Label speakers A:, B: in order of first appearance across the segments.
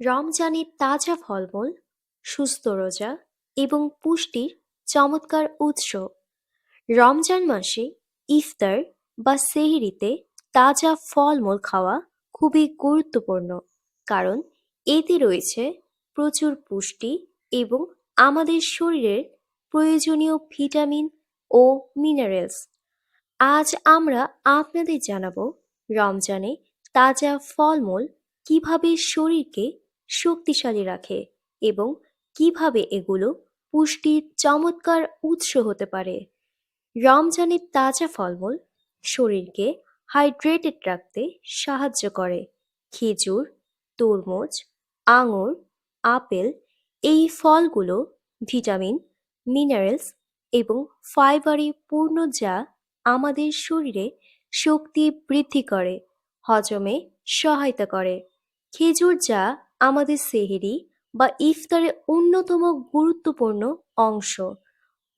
A: রমজানের তাজা ফলমূল, সুস্থ রোজা এবং পুষ্টির চমৎকার উৎস। রমজান মাসে ইফতার বা সেহরিতে তাজা ফলমূল খাওয়া খুবই গুরুত্বপূর্ণ, কারণ এতে রয়েছে প্রচুর পুষ্টি এবং আমাদের শরীরের প্রয়োজনীয় ভিটামিন ও মিনারেলস। আজ আমরা আপনাদের জানাব রমজানে তাজা ফলমূল কীভাবে শরীরকে শক্তিশালী রাখে এবং কীভাবে এগুলো পুষ্টির চমৎকার উৎস হতে পারে। রমজানের তাজা ফলমূল শরীরকে হাইড্রেটেড রাখতে সাহায্য করে। খেজুর, তরমুজ, আঙুর, আপেল এই ফলগুলো ভিটামিন, মিনারেলস এবং ফাইবারে পূর্ণ যা আমাদের শরীরে শক্তি বৃদ্ধি করে, হজমে সহায়তা করে। খেজুর যা আমাদের সেহেরি বা ইফতারের অন্যতম গুরুত্বপূর্ণ অংশ।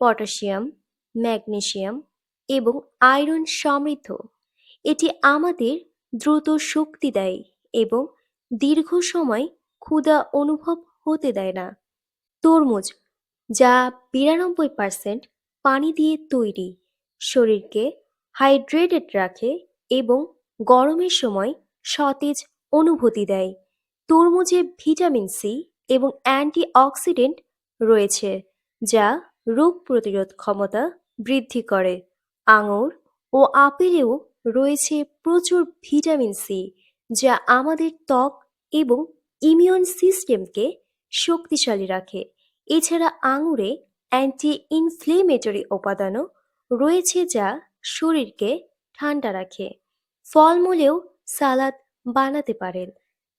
A: পটাশিয়াম, ম্যাগনেশিয়াম এবং আয়রন সমৃদ্ধ। এটি আমাদের দ্রুত শক্তি দেয় এবং দীর্ঘ সময় ক্ষুধা অনুভব হতে দেয় না। তরমুজ, যা বিরানব্বই পার্সেন্ট পানি দিয়ে তৈরি, শরীরকে হাইড্রেটেড রাখে এবং গরমের সময় সতেজ অনুভূতি দেয়। তরমুজে ভিটামিন সি এবং অ্যান্টিঅক্সিডেন্ট রয়েছে, যা রোগ প্রতিরোধ ক্ষমতা বৃদ্ধি করে। আঙুর ও আপেলেও রয়েছে প্রচুর ভিটামিন সি, যা আমাদের ত্বক এবং ইমিউন সিস্টেমকে শক্তিশালী রাখে। এছাড়া আঙুরে অ্যান্টি ইনফ্লেমেটরি উপাদানও রয়েছে, যা শরীরকে ঠান্ডা রাখে। ফলমূলেও সালাদ বানাতে পারেন।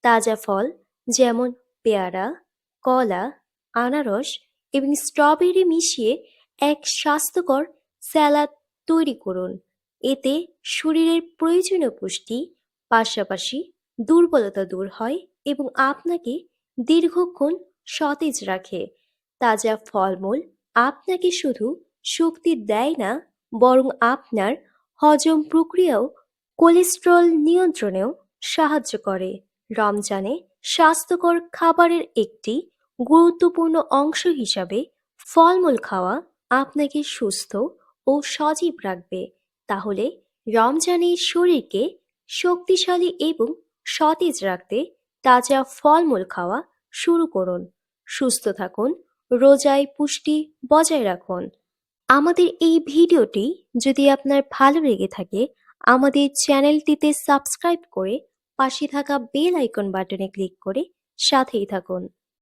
A: তাজা ফল যেমন পেয়ারা, কলা, আনারস এবং স্ট্রবেরি মিশিয়ে এক স্বাস্থ্যকর স্যালাড তৈরি করুন। এতে শরীরের প্রয়োজনীয় পুষ্টি, পাশাপাশি দুর্বলতা দূর হয় এবং আপনাকে দীর্ঘক্ষণ সতেজ রাখে। তাজা ফলমূল আপনাকে শুধু শক্তি দেয় না, বরং আপনার হজম প্রক্রিয়াও কোলেস্ট্রল নিয়ন্ত্রণেও সাহায্য করে। রমজানে স্বাস্থ্যকর খাবারের একটি গুরুত্বপূর্ণ অংশ হিসাবে ফলমূল খাওয়া আপনাকে সুস্থ ও সজীব রাখবে। তাহলে রমজানের শরীরকে শক্তিশালী এবং সতেজ রাখতে তাজা ফলমূল খাওয়া শুরু করুন। সুস্থ থাকুন, রোজায় পুষ্টি বজায় রাখুন। আমাদের এই ভিডিওটি যদি আপনার ভালো লেগে থাকে, আমাদের চ্যানেলটিতে সাবস্ক্রাইব করে পাশে থাকা বেল আইকন বাটনে ক্লিক করে সাথেই থাকুন।